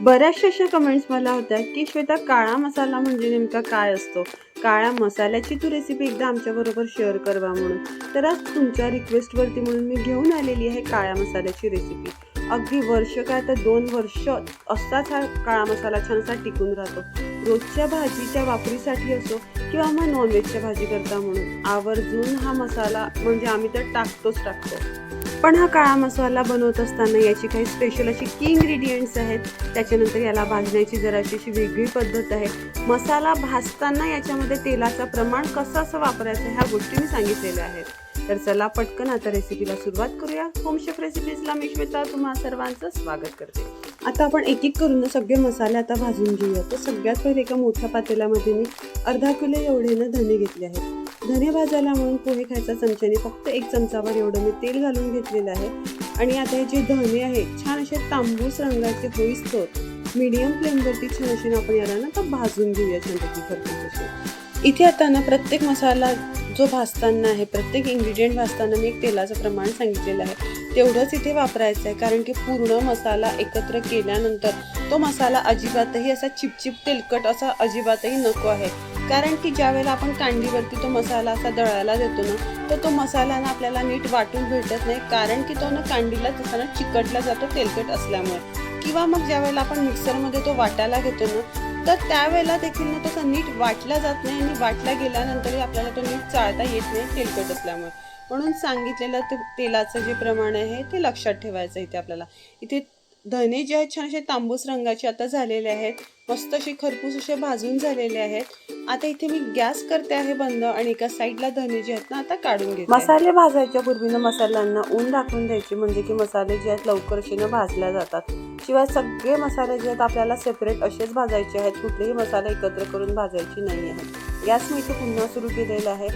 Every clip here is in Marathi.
बऱ्याचशा अशा कमेंट्स मला होत्या की श्वेता काळा मसाला म्हणजे नेमका काय असतो? काळ्या मसाल्याची तू रेसिपी एकदा आमच्याबरोबर शेअर करवा म्हणून. तर आज तुमच्या रिक्वेस्टवरती म्हणून मी घेऊन आलेली आहे काळ्या मसाल्याची रेसिपी अगदी वर्ष काय तर दोन वर्ष असाच हा काळा मसाला छान असा टिकून राहतो. रोजच्या भाजीच्या वापरीसाठी असो किंवा मग नॉनव्हेजच्या भाजी करता म्हणून. आवर्जून हा मसाला म्हणजे आम्ही तर टाकतोच टाकतो. पण हा काळा मसाला बनवत असताना याची काही स्पेशल अशी की इन्ग्रेडियंट्स आहेत. त्याच्यानंतर याला भाजण्याची जराशी अशी वेगळी पद्धत आहे. मसाला भाजताना याच्यामध्ये तेलाचं प्रमाण कसं असं वापरायचं ह्या गोष्टी मी सांगितलेल्या आहेत. तर चला पटकन आता रेसिपीला सुरुवात करूया. होम शेफ रेसिपीजला मी श्वेता तुम्हा सर्वांचं स्वागत करते. आता आपण एक एक करून सगळे मसाले आता भाजून घेऊया तर सगळ्यात पहिले एका मोठ्या पातेल्यामध्ये मी अर्धा किलो एवढे ना धने घेतले आहेत. धने भाजायला म्हणून पोहे खायचा चमच्याने फक्त एक चमचावर एवढं मी तेल घालून घेतलेलं आहे. आणि आता हे जे धने आहे छान असे तांबूस रंगाचे होईस्तोर मीडियम फ्लेमवरती छान असे आपण याला ना तर भाजून घेऊया छानपैकी खरपूस असे. इथे आता ना प्रत्येक मसाला जो भाजताना आहे प्रत्येक इंग्रेडियंट भाजताना मी एक तेलाचं प्रमाण सांगितलेलं आहे. तेवढंच इथे वापरायचं आहे कारण की पूर्ण मसाला एकत्र केल्यानंतर तो मसाला अजिबातही असा चिपचिप तेलकट असा अजिबातही नको आहे. कारण की ज्यावेळेला आपण कांडीवरती तो मसाला असा दळायला देतो ना तर तो मसाला ना आपल्याला नीट वाटून भेटत नाही. कारण की तो ना कांडीला तसा ना चिकटला जातो तेलकट असल्यामुळे. किंवा मग ज्यावेळेला आपण मिक्सरमध्ये तो वाटायला घेतो ना तर त्यावेळेला देखील ना तसा नीट वाटला जात नाही आणि वाटला गेल्यानंतरही आपल्याला तो नीट चाळता येत नाही तेलकट असल्यामुळे. म्हणून सांगितलेलं ते तेलाचं जे प्रमाण आहे ते लक्षात ठेवायचं इथे आपल्याला. इथे धने जे आहेत छान असे तांबूस रंगाचे आता झालेले आहेत. मस्त असे खरपूस असे भाजून झालेले आहेत. आता इथे मी गॅस करते आहे बंद आणि एका साईडला धने जे आहेत ना आता काढून घेते. मसाले भाजायच्या पूर्वीनं मसाल्यांना ऊन दाखवून द्यायची म्हणजे की मसाले जे आहेत लवकर असे न भाजल्या जातात. शिवाय सगळे मसाले जे आहेत आपल्याला सेपरेट असेच भाजायचे आहेत. कुठलेही मसाले एकत्र करून भाजायची नाही आहेत गॅस मी इथे पुन्हा सुरू केलेला आहे.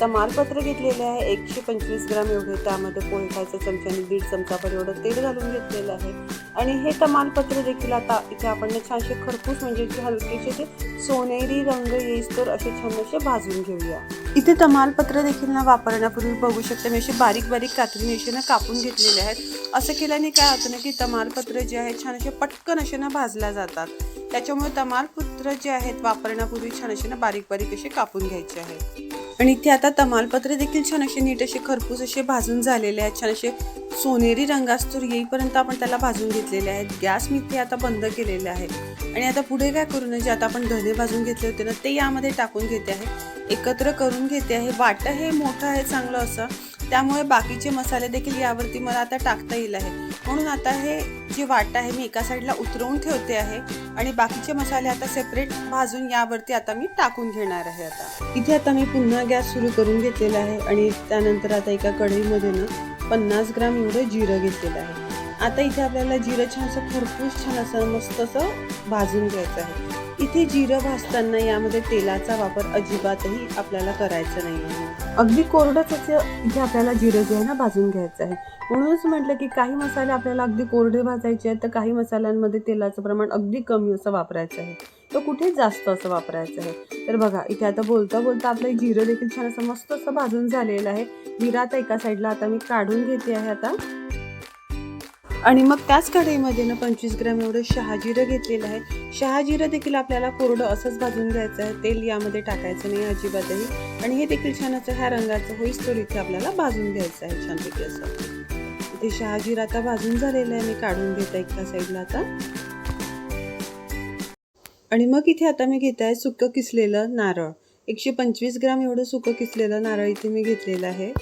तमालपत्र घेतलेले आहे. एकशे पंचवीस ग्राम एवढे त्यामध्ये पोहे खायचं चमच्याने दीड चमचाभर एवढं तेल घालून घेतलेलं आहे. आणि हे तमालपत्र देखील आता इथे आपण छानसे खरपूस म्हणजे की हलकेसे ते सोनेरी रंग येईस तर असे छान असे भाजून घेऊया. इथे तमालपत्र देखील ना वापरण्यापूर्वी बघू शकते मी असे बारीक बारीक कात्रीने असे ना कापून घेतलेले आहेत. असं केल्याने काय होतं ना की तमालपत्र जे आहेत छान असे पटकन असे ना भाजल्या जातात. त्याच्यामुळे तमालपत्र जे आहेत वापरण्यापूर्वी छान असे ना बारीक बारीक असे कापून घ्यायचे आहेत. आणि इथे आता तमालपत्र देखील छान असे नीट असे खरपूस असे भाजून झालेले आहेत. छान असे सोनेरी रंगास्तूर येईपर्यंत आपण त्याला भाजून घेतलेले आहेत. गॅस मी ते आता बंद केलेले आहे. आणि आता पुढे काय करू नये? जे आता आपण धने भाजून घेतले होते ना ते यामध्ये टाकून घेते आहे. एकत्र करून घेते आहे. वाटं हे मोठं आहे चांगलं असं. त्यामुळे बाकीचे मसाले देखील यावरती मला आता टाकता येईल आहे. म्हणून आता हे जी वाट आहे मी एका साईडला उतरवून ठेवते आहे आणि बाकीचे मसाले आता सेपरेट भाजून यावरती आता मी टाकून घेणार आहे आता. इथे आता मी पुन्हा गॅस सुरू करून घेतलेला आहे आणि त्यानंतर आता एका कढईमध्ये ना पन्नास ग्राम एवढं जिरं घेतलेलं आहे. आता इथे आपल्याला जिरं छान असं खरपूस छान असं मस्त असं भाजून घ्यायचं आहे. इथे जिरं भाजताना यामध्ये तेलाचा वापर अजिबातही आपल्याला करायचा नाही आहे. अगदी कोरडंच असं इथे आपल्याला जिरं जे आहे ना भाजून घ्यायचं आहे. म्हणूनच म्हटलं की काही मसाले आपल्याला अगदी कोरडे भाजायचे आहेत तर काही मसाल्यांमध्ये तेलाचं प्रमाण अगदी कमी असं वापरायचं आहे. तर कुठे जास्त असं वापरायचं आहे? तर बघा इथे आता बोलता बोलता आपलं जिरं देखील छान असं मस्त असं भाजून झालेलं आहे. जिरा आता एका साईडला आता मी काढून घेते आहे आता. आणि मग त्याच कढईमध्ये ना पंचवीस ग्रॅम एवढं शहाजिरं घेतलेलं आहे. शहाजिरं देखील आपल्याला कोरडं असंच भाजून घ्यायचं आहे. तेल यामध्ये टाकायचं नाही अजिबातही. आणि हे देखील छान असं ह्या रंगाचं होईस तर इथे आपल्याला भाजून घ्यायचं आहे छानपैकी असं. इथे शहाजीर आता भाजून झालेलं आहे. मी काढून घेते एका साईडला आता. आणि मग इथे आता मी घेत आहे सुकं किसलेलं नारळ. एकशे पंचवीस ग्राम एवढं सुकं किसलेलं नारळ इथे मी घेतलेलं आहे.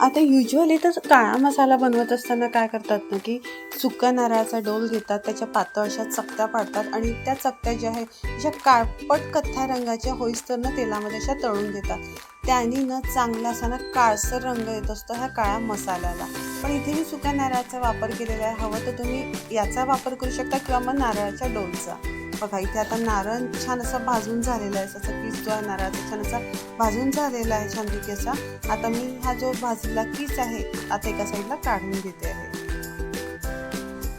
आता युजली तर काळा मसाला बनवत असताना काय करतात ना की सुका नारळाचा डोल घेतात त्याच्या पातळ अशा चकत्या पाडतात आणि त्या चकत्या ज्या आहे अशा काळपट कथ्या रंगाच्या होईस्तर ना तेलामध्ये अशा तळून घेतात. त्याने ना चांगला असा ना काळसर रंग येत असतो ह्या काळ्या मसाल्याला. पण इथे मी सुक्या नारळाचा वापर केलेला आहे हवं तर तुम्ही याचा वापर करू शकता किंवा मग नारळाच्या डोलचा. बघा इथे आता नारळ छान असा भाजून झालेला आहे. असा पीस जो आहे नारळाचा छान असा भाजून झालेला आहे छानपैकी असा. आता मी हा जो भाजलेला पीस आहे आता एका साईडला काढून घेते आहे.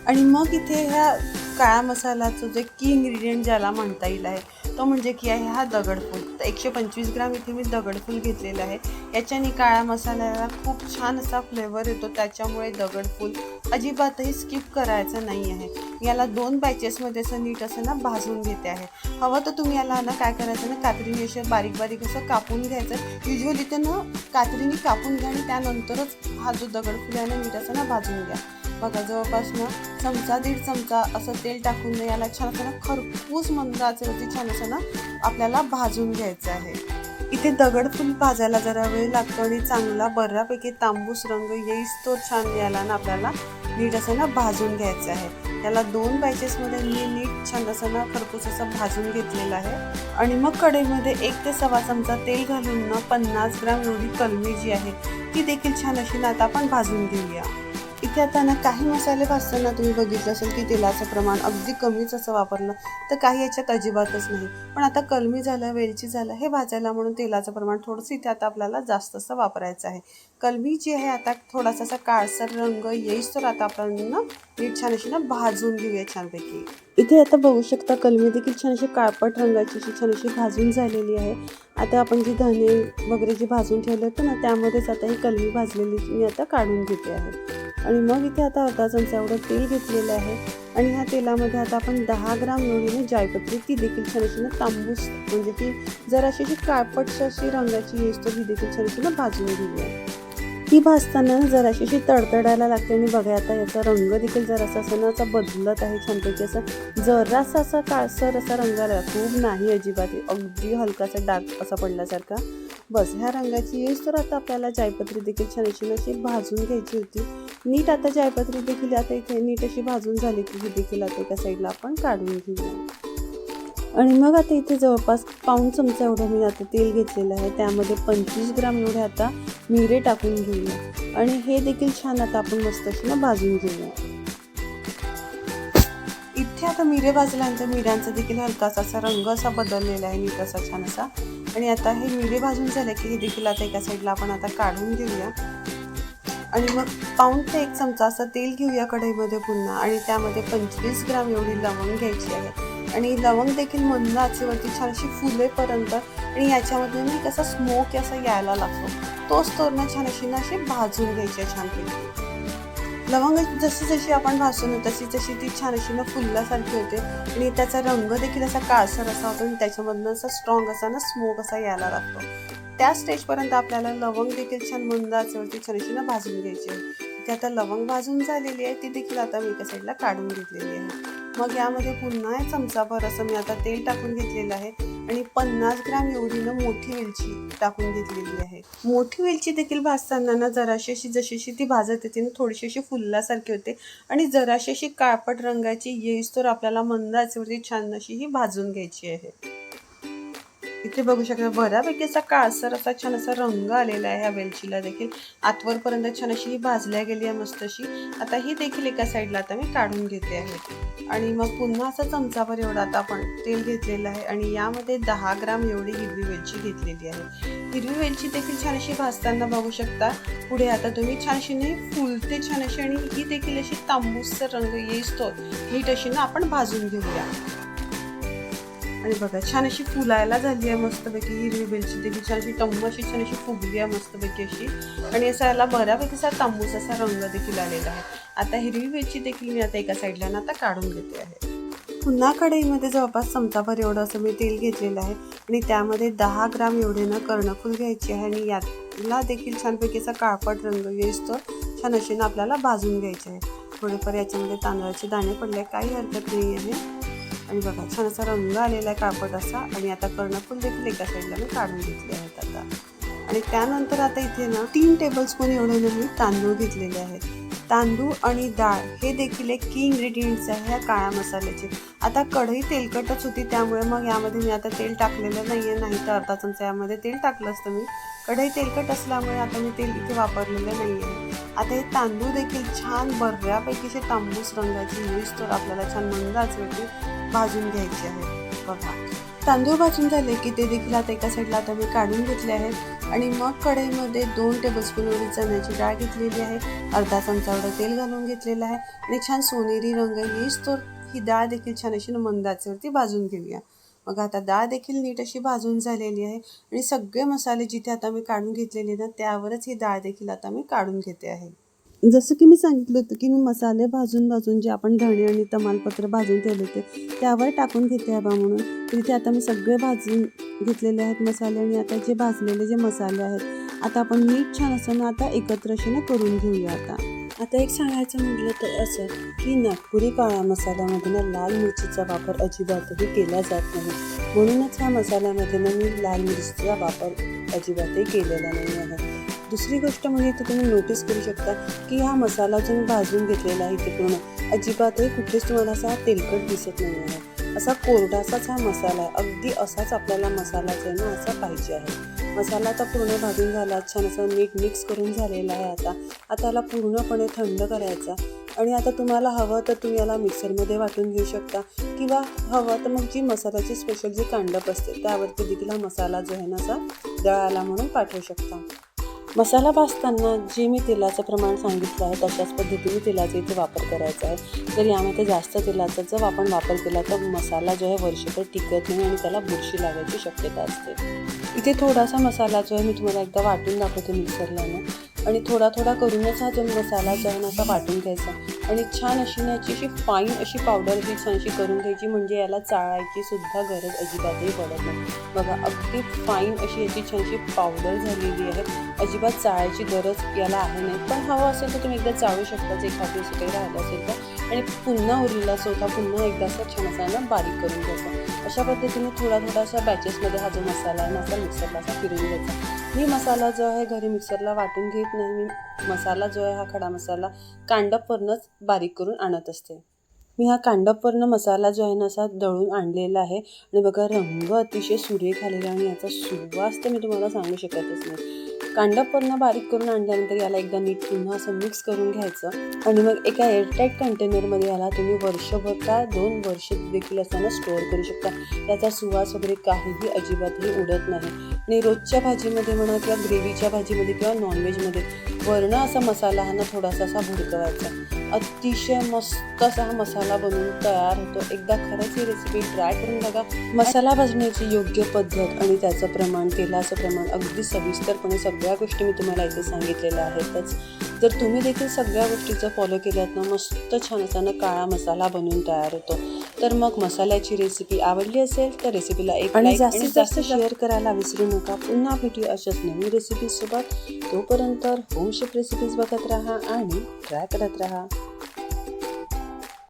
आणि मग इथे ह्या काळा मसालाचं जे की इन्ग्रेडियंट ज्याला म्हणता येईल आहे तो म्हणजे की आहे हा दगडफूल. तर एकशे पंचवीस ग्राम इथे मी दगडफूल घेतलेला आहे. याच्याने काळ्या मसाल्याला खूप छान असा फ्लेवर येतो त्याच्यामुळे दगडफूल अजिबातही स्किप करायचं नाही आहे. याला दोन बॅचेसमध्ये असं नीट असं ना भाजून घेते आहे. हवं तर तुम्ही याला ना काय करायचं ना कात्रीने असं बारीक बारीक असं कापून घ्यायचं. युजली तर ना कात्रीने कापून घ्या आणि त्यानंतरच हा जो दगडफूल आहे ना नीट असं ना भाजून घ्या. बघा जवळपास ना चमचा दीड चमचा असं तेल टाकून याला छान असं ना खरपूस मंद आचेवरती छान असं ना आपल्याला भाजून घ्यायचं आहे. इथे दगडफूल भाजायला जरा वेळ लागतो आणि चांगला बऱ्यापैकी तांबूस रंग येईस तो छान याला ना आपल्याला नीट असं ना भाजून घ्यायचं आहे. त्याला दोन बॅचेसमध्ये मी नीट छान असं ना खरपूस असं भाजून घेतलेलं आहे. आणि मग कढईमध्ये एक ते सव्वा चमचा तेल घालून ना पन्नास ग्राम एवढी कलमी जी आहे ती देखील छान अशी ना आता आपण भाजून घेऊया. करताना आता ना काही मसाले भाजताना तुम्ही बघितलं असेल की तेलाचं प्रमाण अगदी कमीच असं वापरलं तर काही याच्यात अजिबातच नाही. पण आता कलमी झालं वेलची झालं हे भाजायला म्हणून तेलाचं प्रमाण थोडंसं इथे आता आपल्याला जास्त असं वापरायचं आहे. कलमी जी आहे आता थोडासा असा काळसर रंग येईस तर आता आपण ना नीट छान अशी ना भाजून घेऊया छानपैकी. इथे आता बघू शकता कलमी देखील छान अशी काळपट रंगाची अशी छान अशी भाजून झालेली आहे. आता आपण जी धने वगैरे जे भाजून ठेवले होते ना त्यामध्येच आता ही कलमी भाजलेली मी आता काढून घेते आहे. आणि मग इथे आता अर्धा चमचा एवढं तेल घेतलेलं आहे. आणि ह्या तेलामध्ये आता आपण दहा ग्राम एवढी जायपत्री ती देखील छान अशी तांबूस म्हणजे ती जर अशी अशी काळपटशी अशी रंगाची येस तर ही देखील छान अशी ना भाजून घेऊया. ती भाजताना जराशी अशी तडतडायला लागते आणि बघा आता याचा रंग देखील जरासा असं ना असा बदलत आहे छानपैकी असं. जरासा असा काळसर असा रंग आला खूप नाही अजिबात अगदी हलकासा डाग असा पडल्यासारखा. बस ह्या रंगाची येस तर आता आपल्याला जायपत्री देखील छान अशी अशी भाजून घ्यायची होती. नीट आता जायपत्री देखील आता इथे नीट अशी भाजून झाली की ही देखील आता एका साईडला आपण काढून घेऊया. आणि मग आता इथे जवळपास पाऊण चमचा एवढं मी आता तेल घेतलेलं आहे. त्यामध्ये पंचवीस ग्राम एवढे आता मिरे टाकून घेऊया. आणि हे देखील छान आता आपण मस्त अशी ना भाजून घेऊया. इथे आता मिरे भाजल्यानंतर मिऱ्यांचा देखील हलकासा असा रंग असा बदललेला आहे. नीट असा छान असा आणि आता हे मिरे भाजून झालं की हे देखील आता एका साईडला आपण आता काढून घेऊया. आणि मग पाऊण ते एक चमचा असं तेल घेऊया कढईमध्ये पुन्हा आणि त्यामध्ये पंचवीस ग्राम एवढी लवंग घ्यायची आहे. आणि लवंग देखील मंद आचेवरती छान अशी फुलेपर्यंत आणि याच्यामध्ये ना कसा स्मोक असा यायला लागतो. तोच तर छान अशी ना अशी भाजून घ्यायची आहे छानपैकी. लवंग जशी जशी आपण भासून तशी तशी ती छान अशी ना फुलल्यासारखी होते. आणि त्याचा रंग देखील असा काळसर असा होतो आणि त्याच्यामधनं असा स्ट्रॉंग असा ना स्मोक असा यायला लागतो. त्या स्टेजपर्यंत आपल्याला लवंग देखील छान मंद आचेवरती छान अशी ना भाजून घ्यायची आहे ती आता लवंग भाजून झालेली आहे ती देखील आता मी एका साईडला काढून घेतलेली आहे. मग यामध्ये पुन्हा चमचाभर असं मी आता तेल टाकून घेतलेलं आहे. आणि पन्नास ग्राम एवढीनं मोठी वेलची टाकून घेतलेली आहे. मोठी वेलची देखील भाजताना ना जराशी अशी जशीशी ती भाजत येते ना थोडीशी अशी फुलल्यासारखी होते. आणि जराशी अशी काळपट रंगाची येईस तर आपल्याला मंद आचेवरती छान अशी ही भाजून घ्यायची आहे. इथे बघू शकता बऱ्यापैकी असा काळसर असा छान असा रंग आलेला आहे ह्या वेलचीला देखील. आतवरपर्यंत छान अशी ही भाजल्या गेली आहे मस्त अशी. आता ही देखील एका साईडला आता मी काढून घेते आहे. आणि मग पुन्हा असा चमचाभर एवढा आता आपण तेल घेतलेलं आहे आणि यामध्ये दहा ग्राम एवढी हिरवी वेलची घेतलेली आहे. हिरवी वेलची देखील छान अशी भाजताना बघू शकता. पुढे आता तुम्ही छान अशी नाही फुलते छान अशी आणि ही देखील अशी तांबूसचा रंग येईस्तो नीट अशी ना आपण भाजून घेऊया. आणि बघा. छान अशी फुलायला झाली आहे मस्तपैकी हिरवी वेलची देखील छान अशी टम्म अशी छान अशी फुगली आहे मस्तपैकी अशी. आणि असा याला बऱ्यापैकी असा तांबूस असा रंग देखील आलेला आहे. आता हिरवी वेलची देखील मी आता एका साईडला ना आता काढून घेते आहे. पुन्हा कढईमध्ये जवळपास चमचाभर एवढं असं मी तेल घेतलेलं आहे. आणि त्यामध्ये दहा ग्राम एवढे ना कर्णफूल घ्यायची आहे आणि याला देखील छानपैकी असा काळपट रंग येतो. छान अशी ना आपल्याला भाजून घ्यायचे आहे. थोडेफार याच्यामध्ये तांदळाचे दाणे पडले काही हरकत नाही आहे आणि बघा छान असा रंग आलेला आहे कापड असा आणि आता कर्णफूल देखील एका साईडला मी काढून घेतले आहेत आता. आणि त्यानंतर आता इथे ना तीन टेबलस्पून एवढे ना मी तांदूळ घेतलेले आहेत. तांदूळ आणि डाळ हे देखील एक की इन्ग्रेडियंट्स आहे ह्या काळ्या मसाल्याचे. आता कढई तेलकटच होती त्यामुळे मग यामध्ये मी आता तेल टाकलेलं नाही आहे नाही तर अर्धा चमचा यामध्ये तेल टाकलं असतं मी. कढई तेलकट असल्यामुळे आता मी तेल इथे वापरलेलं नाही आहे आता हे तांदूळ देखील छान बऱ्यापैकीचे तांबूस रंगाची यूज तर आपल्याला छान मंदाच होती भाजून घ्यायचे आहे. बघा. तांदूळ भाजून झाले की ते देखील आता एका साईडला आता मी काढून घेतले आहेत. आणि मग कढईमध्ये दोन टेबलस्पून एवढी चण्याची डाळ घेतलेली आहे. अर्धा चमचा एवढं तेल घालून घेतलेलं आहे. आणि छान सोनेरी रंग येईस तर ही डाळ देखील छान अशी मंदाचेवरती भाजून घेऊया. मग आता डाळ देखील नीट अशी भाजून झालेली आहे. आणि सगळे मसाले जिथे आता मी काढून घेतलेले ना त्यावरच ही डाळ देखील आता मी काढून घेते आहे. जसं की मी सांगितलं होतं की मी मसाले भाजून भाजून जे आपण धणे आणि तमालपत्र भाजून ठेवले होते त्यावर टाकून घेते आहे बा म्हणून. तर इथे आता मी सगळे भाजून घेतलेले आहेत मसाले आणि आता जे भाजलेले जे मसाले आहेत आता आपण नीट छान असं ना आता एकत्र ना करून घेऊया आता. आता एक सांगायचं म्हटलं तर असं की नागपुरी काळा मसाल्यामध्ये ना लाल मिरचीचा वापर अजिबातही केला जात नाही. म्हणूनच ह्या मसाल्यामध्ये ना मी लाल मिरचीचा वापर अजिबातही केलेला नाही आहे. दुसरी गोष्ट म्हणजे इथे तुम्ही नोटीस करू शकता की हा मसाला जो मी भाजून घेतलेला आहे इथे पूर्ण अजिबातही कुठेच तुम्हाला असा तेलकट दिसत नाही आहे. असा कोरडासाच हा मसाला आहे. अगदी असाच आपल्याला मसाला जो आहे ना असा पाहिजे आहे. मसाला आता पूर्ण भाजून झाला छान असा नीट मिक्स करून झालेला आहे आता. आता याला पूर्णपणे थंड करायचा आणि आता तुम्हाला हवं तर तुम्ही याला मिक्सरमध्ये वाटून घेऊ शकता. किंवा हवं तर मग जी मसाल्याची स्पेशल जी कांडप असते त्यावरती देखील हा मसाला जो आहे ना असा दळाला म्हणून पाठवू शकता. मसाला भाजताना जे मी तेलाचं प्रमाण सांगितलं आहे तशाच पद्धतीने तेलाचा इथे वापर करायचा आहे. तर यामध्ये जास्त तेलाचा जर आपण वापर केला तर मसाला जो आहे वर्षभर टिकत नाही आणि त्याला बुरशी लागायची शक्यता असते. इथे थोडासा मसाला जो आहे मी तुम्हाला एकदा वाटून दाखवते मिक्सरला आणि थोडा थोडा करूनच हा जो मसाला जो आहे ना असा वाटून घ्यायचा. आणि छान अशी ना याची अशी फाईन अशी पावडर ही छानशी करून घ्यायची म्हणजे याला चाळायची सुद्धा गरज अजिबातही पडत नाही. बघा अगदी फाईन अशी याची छानशी पावडर झालेली आहे. अजिबात चाळायची गरज याला आहे नाही. पण हवं असेल तर तुम्ही एकदा चाळू शकता जे एखादी असं काही राहिलं असेल तर. आणि पुन्हा उरलेला स्वतः पुन्हा एकदा असं छान असा ना बारीक करून घ्यायचा. अशा पद्धतीने थोडा थोडासा बॅचेसमध्ये हा जो मसाला आहे ना मिक्सरला असा फिरून घ्यायचा. मी मसाला जो आहे घरी मिक्सरला वाटून घेत नाही. मी मसाला जो आहे हा खडा मसाला कांडपवरनंच बारीक करून आणत असते. मी हा कांडपवरनं मसाला जो आहे ना असा दळून आणलेला आहे. आणि बघा रंग अतिशय सुरेख आलेला आणि याचा सुवास तर मी तुम्हाला सांगू शकतच नाही. कांडपवरनं बारीक करून आणल्यानंतर याला एकदा नीट पुन्हा असं मिक्स करून घ्यायचं. आणि मग एका एअरटाईट कंटेनरमध्ये याला तुम्ही वर्षभर का दोन वर्ष देखील असताना स्टोअर करू शकता. त्याचा सुवास वगैरे काहीही अजिबातही उडत नाही. आणि रोजच्या भाजीमध्ये म्हणा किंवा ग्रेव्हीच्या भाजीमध्ये किंवा नॉनव्हेजमध्ये वरणं असा मसाला हा ना थोडासा असा भुडकवायचा अतिशय मस्त असा हा मसाला बनवून तयार होतो. एकदा खरंच ही रेसिपी ट्राय करून बघा. मसाला भाजण्याची योग्य पद्धत आणि त्याचं प्रमाण तेलाचं प्रमाण अगदी सविस्तरपणे सगळ्या गोष्टी मी तुम्हाला इथे सांगितलेल्या आहेतच. जर तुम्ही देखील सगळ्या गोष्टीचं फॉलो केल्यात ना मस्त छान असा ना काळा मसाला बनवून तयार होतो. तर मग मसाल्याची रेसिपी आवडली असेल तर रेसिपीला एक आणि जास्तीत जास्त शेअर करायला विसरू नका. पुन्हा भेटूया अशाच नवीन रेसिपीज सोबत. तोपर्यंत होम शेफ रेसिपीज बघत राहा आणि ट्राय करत राहा.